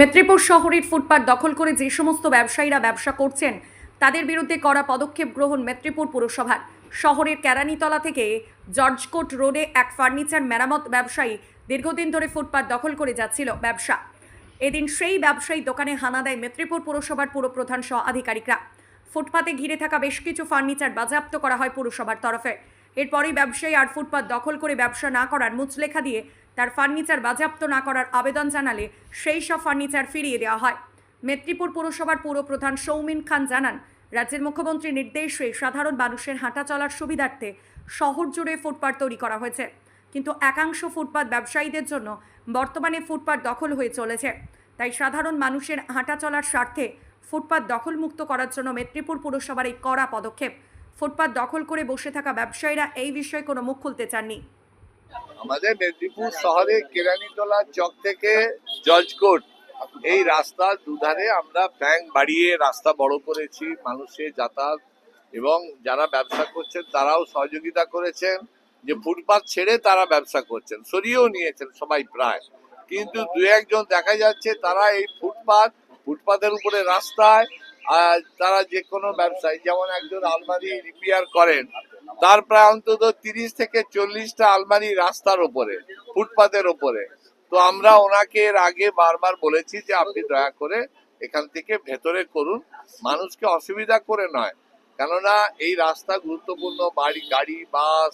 মেদিনীপুর শহরের ফুটপাত দখল করে যে সমস্ত ব্যবসায়ীরা ব্যবসা করছেন, তাদের বিরুদ্ধে করা পদক্ষেপ গ্রহণ মেদিনীপুর পুরসভার। শহরের কেরানীতলা থেকে জর্জকোট রোডে এক ফার্নিচার মেরামত ব্যবসায়ী দীর্ঘদিন ধরে ফুটপাত দখল করে যাচ্ছিল ব্যবসা। এদিন সেই ব্যবসায়ী দোকানে হানা দেয় মেদিনীপুর পুরসভার পুরপ্রধান সহ আধিকারিকরা। ফুটপাতে ঘিরে থাকা বেশ কিছু ফার্নিচার বাজেয়াপ্ত করা হয় পুরসভার তরফে। এরপরই ব্যবসায়ী আর ফুটপাত দখল করে ব্যবসা না করার মুচলেখা দিয়ে তার ফার্নিচার বাজেয়াপ্ত না করার আবেদন জানালে সেই সব ফার্নিচার ফিরিয়ে দেওয়া হয়। মেদিনীপুর পুরসভার পুরপ্রধান সৌমিন খান জানান, রাজ্যের মুখ্যমন্ত্রীর নির্দেশে সাধারণ মানুষের হাঁটা চলার সুবিধার্থে শহর জুড়ে ফুটপাত তৈরি করা হয়েছে। কিন্তু একাংশ ফুটপাত ব্যবসায়ীদের জন্য বর্তমানে ফুটপাত দখল হয়ে চলেছে। তাই সাধারণ মানুষের হাঁটা চলার স্বার্থে ফুটপাত দখলমুক্ত করার জন্য মেদিনীপুর পুরসভার এই কড়া পদক্ষেপ। ফুটপাত দখল করে বসে থাকা ব্যবসায়ীরা এই বিষয়ে কোনো মুখ খুলতে চাননি। আমাদের মেদিনীপুর শহরে কেরানীতলা চক থেকে জজকোট, এই রাস্তার দুধারে আমরা ব্যাংক বাড়িয়ে রাস্তা বড় করেছি মানুষের যাতায়াত এবং যারা ব্যবসা করছেন তারাও সহযোগিতা করেছেন। যে ফুটপাত ছেড়ে তারা ব্যবসা করছেন, সরিয়েও নিয়েছেন সবাই প্রায়। কিন্তু দু একজন দেখা যাচ্ছে তারা এই ফুটপাত, ফুটপাতের উপরে রাস্তায় আহ, তারা যে কোনো ব্যবসায়ী যেমন একজন আলমারি রিপেয়ার করেন তার প্রায় অন্তত তিরিশ থেকে চল্লিশটা আলমারি রাস্তার ওপরে ফুটপাতের ওপরে। তো আমরা ওনাকে এর আগে বারবার বলেছি যে আপনি দয়া করে এখান থেকে ভেতরে করুন। মানুষকে অসুবিধা করে নয়। কেননা এই রাস্তা গুরুত্বপূর্ণ বাড়ি গাড়ি বাস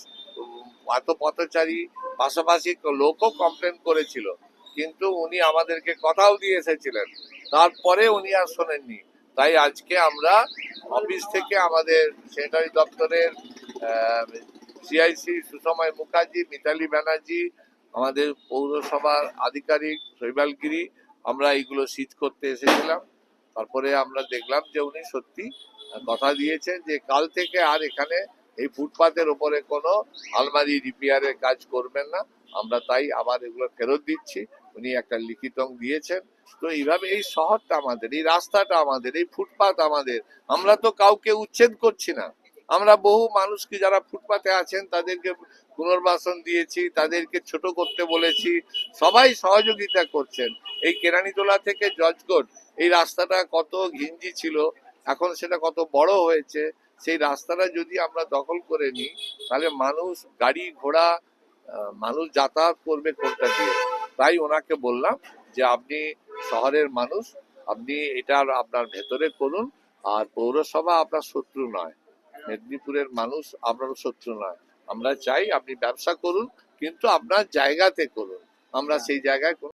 এত পথচারী পাশাপাশি লোকও কমপ্লেন করেছিল। কিন্তু উনি আমাদেরকে কথাও দিয়ে এসেছিলেন। তারপরে উনি আর শোনেননি। তাই আজকে আমরা অফিস থেকে আমাদের সেক্রেটারি দপ্তরের সিআইসি সুসময় মুখার্জি, মিতালি ব্যানার্জি, আমাদের পৌরসভার আধিকারিক শৈবালগিরি আমরা এইগুলো সিজ করতে এসেছিলাম। তারপরে আমরা দেখলাম যে উনি সত্যি কথা দিয়েছেন যে কাল থেকে আর এখানে এই ফুটপাতের ওপরে কোনো আলমারি রিপেয়ারের কাজ করবেন না। আমরা তাই আবার এগুলো ফেরত দিচ্ছি। উনি একটা লিখিত দিয়েছেন। তো এইভাবে এই শহরটা আমাদের, এই রাস্তাটা আমাদের, এই ফুটপাত আমাদের, আমরা তো কাউকে উচ্ছেদ করছি না। আমরা বহু মানুষকে যারা ফুটপাতে আছেন, তাদেরকে পুনর্বাসন দিয়েছি, তাদেরকে ছোট করতে বলেছি, সবাই সহযোগিতা করছেন। এই কেরানীতলা থেকে জজকোট, এই রাস্তাটা কত ঘিঞ্জি ছিল, এখন সেটা কত বড় হয়েছে, সেই রাস্তাটা যদি আমরা দখল করে নিই, তাহলে মানুষ গাড়ি ঘোড়া মানুষ যাতায়াত করবে কোনটা দিয়ে? তাই ওনাকে বললাম যে আপনি শহরের মানুষ আপনি এটা আপনার ভেতরে করুন আর পৌরসভা আপনার শত্রু নয়। মেদিনীপুরের মানুষ আপনার শত্রু নয়। আমরা চাই আপনি ব্যবসা করুন কিন্তু আপনার জায়গাতে করুন। আমরা সেই জায়গায়